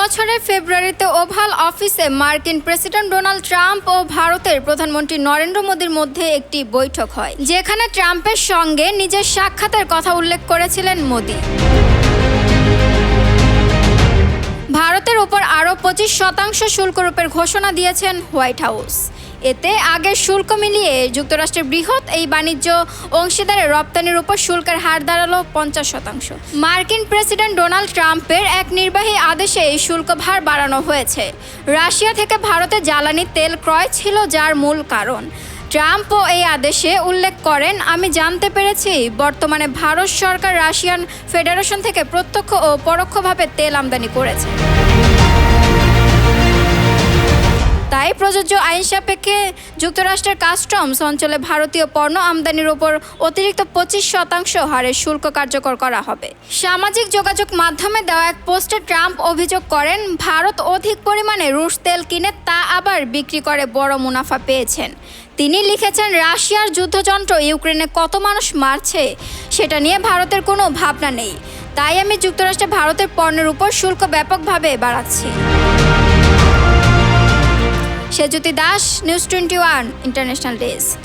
বছরের ফেব্রুয়ারিতে ওভাল অফিসে মার্কিন প্রেসিডেন্ট ডোনাল্ড ট্রাম্প ও ভারতের প্রধানমন্ত্রী নরেন্দ্র মোদীর মধ্যে একটি বৈঠক হয়, যেখানে ট্রাম্পের সঙ্গে নিজের সাক্ষাতের কথা উল্লেখ করেছিলেন মোদী। ভারতের উপর আরও পঁচিশ শতাংশ শুল্করূপের ঘোষণা দিয়েছেন হোয়াইট হাউস। এতে আগের শুল্ক মিলিয়ে যুক্তরাষ্ট্রের বৃহৎ এই বাণিজ্য অংশীদারের রপ্তানির উপর শুল্কের হার দাঁড়াল পঞ্চাশ শতাংশ। মার্কিন প্রেসিডেন্ট ডোনাল্ড ট্রাম্পের এক নির্বাহী আদেশে এই শুল্ক ভার বাড়ানো হয়েছে। রাশিয়া থেকে ভারতে জ্বালানি তেল ক্রয় ছিল যার মূল কারণ। ট্রাম্পও এই আদেশে উল্লেখ করেন, আমি জানতে পেরেছি, বর্তমানে ভারত সরকার রাশিয়ান ফেডারেশন থেকে প্রত্যক্ষ ও পরোক্ষভাবে তেল আমদানি করেছে। তাই প্রযোজ্য আইন সাপেক্ষে যুক্তরাষ্ট্রের কাস্টমস অঞ্চলে ভারতীয় পণ্য আমদানির ওপর অতিরিক্ত পঁচিশ শতাংশ হারে শুল্ক কার্যকর করা হবে। সামাজিক যোগাযোগ মাধ্যমে দেওয়া এক পোস্টে ট্রাম্প অভিযোগ করেন, ভারত অধিক পরিমাণে রুশ তেল কিনে তা আবার বিক্রি করে বড় মুনাফা পেয়েছেন। তিনি লিখেছেন, রাশিয়ার যুদ্ধযন্ত্র ইউক্রেনে কত মানুষ মারছে সেটা নিয়ে ভারতের কোনো ভাবনা নেই। তাই আমি যুক্তরাষ্ট্রে ভারতের পণ্যের উপর শুল্ক ব্যাপকভাবে বাড়াচ্ছি। Sejyoti Das news twenty one international desk.